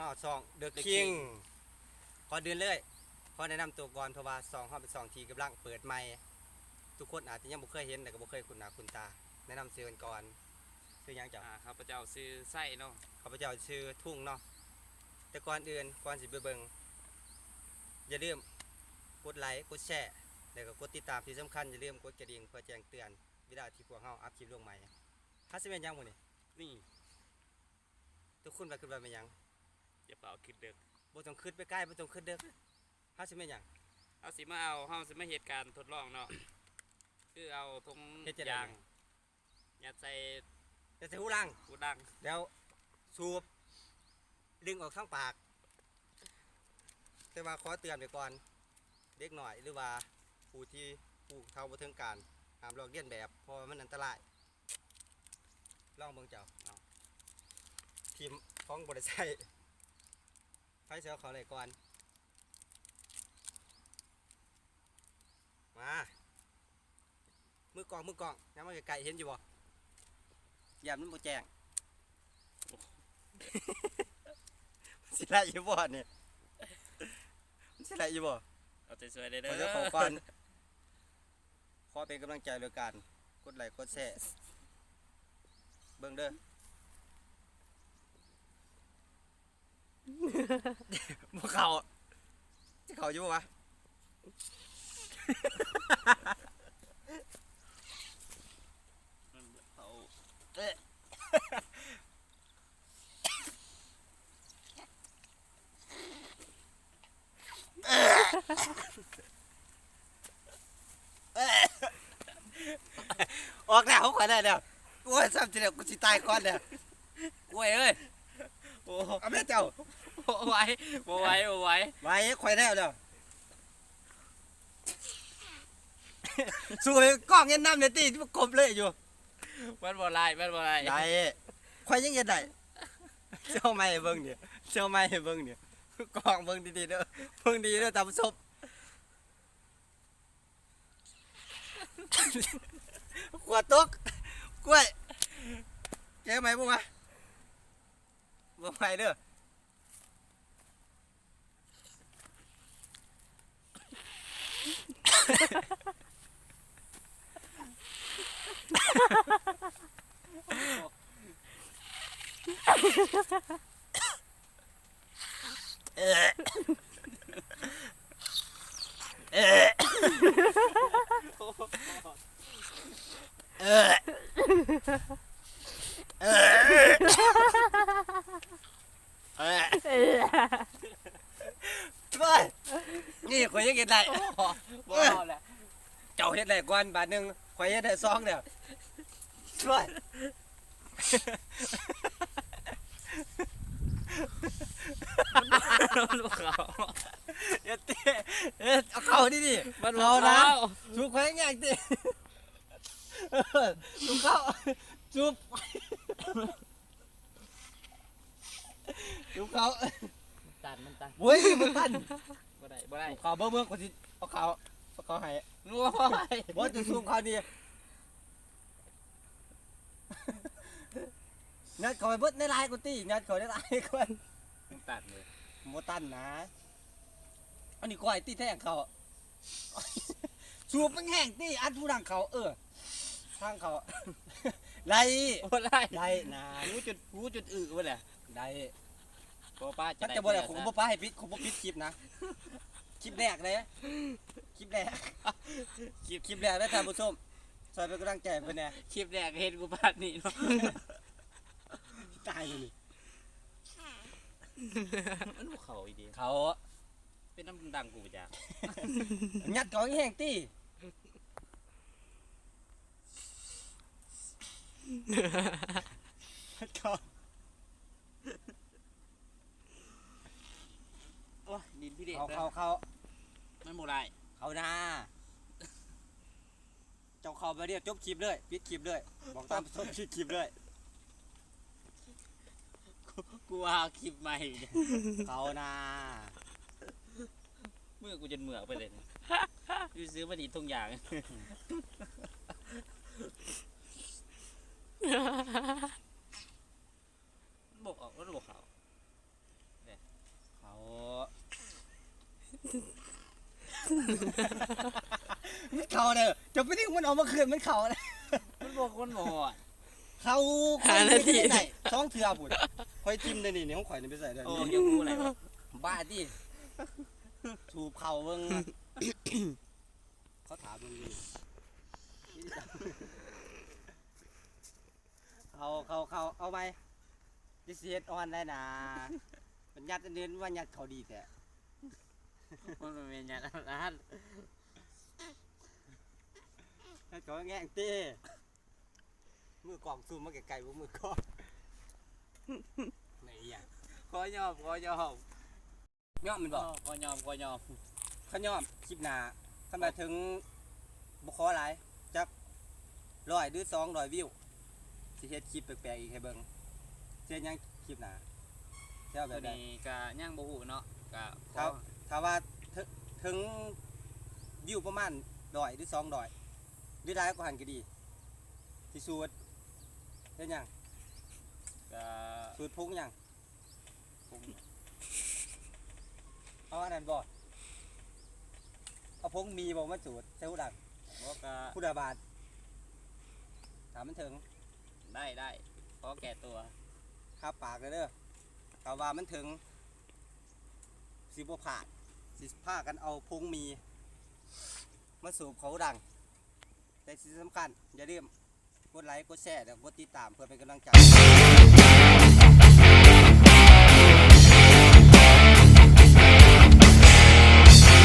ฮาซองเดอะ The คิง King ขอเดินเลยขอแนะนำตัวก่อนเพราะว่าซองเฮาเป็นซองที่กำลังเปิดใหม่ทุกคนอาจจะยังบ่เคยเห็นแต่ก็บ่เคยคุ้นหน้าคุ้นตา แนะนำชื่อกันก่อนชื่อหยังจ้ะอ่าข้าพเจ้าซื้อไส้เนาะข้าพเจ้าชื่อทุ่งเนาะแต่ก่อนอื่นก่อนสิไปเบิ่งอย่าลืมกดไลค์กดแชร์แล้วก็กดติดตามที่สำคัญอย่าลืมกดกระดิ่งเพื่อแจ้งเตือนเวลาที่พวกเฮาอัพคลิปลงใหม่ถ้าสิเป็นหยังบ่นี่นี่ทุกคนว่าคิดว่าเป็นหยัง อย่าเป่าคิดเด็กบ่ต้องขึ้นไปใกล้บ่ต้องขึ้นเด้อถ้าสิเป็นหยังเอาสิมาเอาเฮาสิมาเหตุการณ์ทดลองเนาะ คือเอาทงเฮ็ดจังได๋ยางยัดใส่แต่ใส่หูลังกูดังแล้วสูบดึงออกทั้งปาก แต่ว่าขอเตือนไปก่อน เด็กหน่อยหรือว่าผู้ที่ผู้เท่าบ่ถึงการห้ามลอกเลียนแบบเพราะว่ามันอันตรายลองเบิ่งเจ้าเอาทีมของบริษัท ไฟเสือเขาเลยก่อน มา มือกล้องมือกล้องยังมาไกลๆเห็นอยู่บ่ยามมันบ่แจ้งมันสิได้อยู่บ่เนี่ยมันสิได้อยู่บ่เอาใจสวยเลยขเด้ออเจ้าของก่อนขอเป็นกำลังใจเลยกันกดไลค์กดแชร์เบิ่งเด้อ บ่เข้าสิเข้าอยู่บ่วะมันเอาออกแล้วขอได้แล้วโอ้ยซ้ำสิแล้วกูสิตายก่อนแล้วกล้วยเอ้ยโอ้เอาแม่เจ้าบ่ ไหวบ่ไหวบ่ไหวไว้ข่อยแล้วเด้อสู้ไปกล้องเงินน้ำเนี่ยตีที่มันกบเลยอยู่มันบ่ไหลมันบ่ไหลได้ข่อยยังเห็นได้เจ้าไม่ให้เบิ่งเนี่ยเจ้าไม่ให้เบิ่งเนี่ยกล้องเบิ่งดีๆเด้อเบิ่งดีเด้อตามศพขวดตกกล้วยเจ๊ไหมบุ้งวะบุ้งไปเด้อ เออ เออเออเออเออไปนี่ข่อยยังเห็นได้บ่เอาแหละเจ้าเฮ็ดได้ก่อนบาทหนึงข่อยเฮ็ดได้สองแล้วช่วยมันบ่เข้าเฮ็ดเตะเฮ็ดเอาเข้าดิดิมันบ่เอานะเข้าจูบข่อยง่ายดิเออจูบเข้าจูบจูบเข้า ตันมันตันโว้ยมันทันบ่ได้บ่ได้เอาเข้าเบิ่งเบิ่งกูสิเอาเข้าเอาเข้าให้งัวบ่ได้บ่จะซูมเข้าดิงัดเข้าไปเบิดในลายกูติงัดเข้าในลายก่อนตัดเลยโมตันนะอันนี้ก้อยตีแท่งเขาสูบมันแห้งตีอัดผู้ดังเขาเออทางเขาไล่บ่ได้ไล่นะหูจุดหูจุดอึบ่แหละไล่ บ่ป้าจะถ้าได้จะบ่ได้เพื่ผมอนบ่ป้าให้ปิดผมบ่ปิดคลิปนะคลิปแรกเลยคลิปแรกคลิปคลิปแรกแล้วท่านผู้ชมซอยเป็นกำลังใจเพิ่นแหน่คลิปแรกเห็นกูพลาดนี่เนาะตายเลยนี่มันบ่เข้าอีดีเขาเป็นน้ำดังกูจ้ะยัดเขาให้แห้งตียัดเขาโอ้ยดินพี่ เด็กเขาเขาเขามันบ่ได้เขาหน้าเจ้าเขาไปเรียกจบคลิปเลยปิดคลิปเลยบอกตามจบปิดคลิปเลยกูเอาคลิปใหม่เนี่ยเขาหน้าเมื่อกูจนเหมือกไปเลยเนี่ยกูซื้อมาดีทุกอย่าง บอกออกรถบอกเขาเนี่ย ไปที่มันเอามาคืนมันเข่าเลยมันบอกคนบ่ฮอดเขาคอยไม่ได้ใส่ท้องเถื่อบุญคอยจิ้มได้นี่นี่ของข่อยนี่ไปใส่ได้โอ้นี่ยังรู้อะไรวะบ้าดิถูกเข่าเบิ่งเขาถามมึงอยู่เขาเขาเขาเอาไปดิเซียออนได้นะมันยัดอันเดินว่ายัดเขาดีแต่ มันเป็นอย่างนั้นนะให้เขาแง่งเต้มือกล่องซูมมาไกลๆว่ามือกล่องไหนอะขอยอมขอยอมย่อมมันบอกขอยอมขอยอมเขาย่อมคลิปหนาขนาดถึงบุคอหลายจักร้อยหรือสองร้อยวิวสิเฮ็ดคลิปแปลกๆอีกให้เบิ่งเสียยังคลิปหนาเท่าแบตัวบใดนี้ก็ย่างบ่ฮู้เนาะก็ขครัอบ ถ้าว่าถึถึงวิวประมาณร้อยหรือสองร้อยหรือได้ก็หันก็ดีที่สูตรเฮ็ดหยังก็สูตรพุงหยังคงเอาอันนั้นบ่เอาพงมีบ่มาสูตรเซลดังบ่ก็ผู้ดาบาทถามมันถึงได้ได้ขอแก่ตัวคาปากเลยเด้อแต่ว่ามันถึงสิบ่ผ่าน สิพากันเอาพงมีมาสูบเขาดัง แต่สิ่งสำคัญ อย่าลืมกดไลค์กดแชร์แล้วกดติดตามเพื่อเป็นกำลังใจ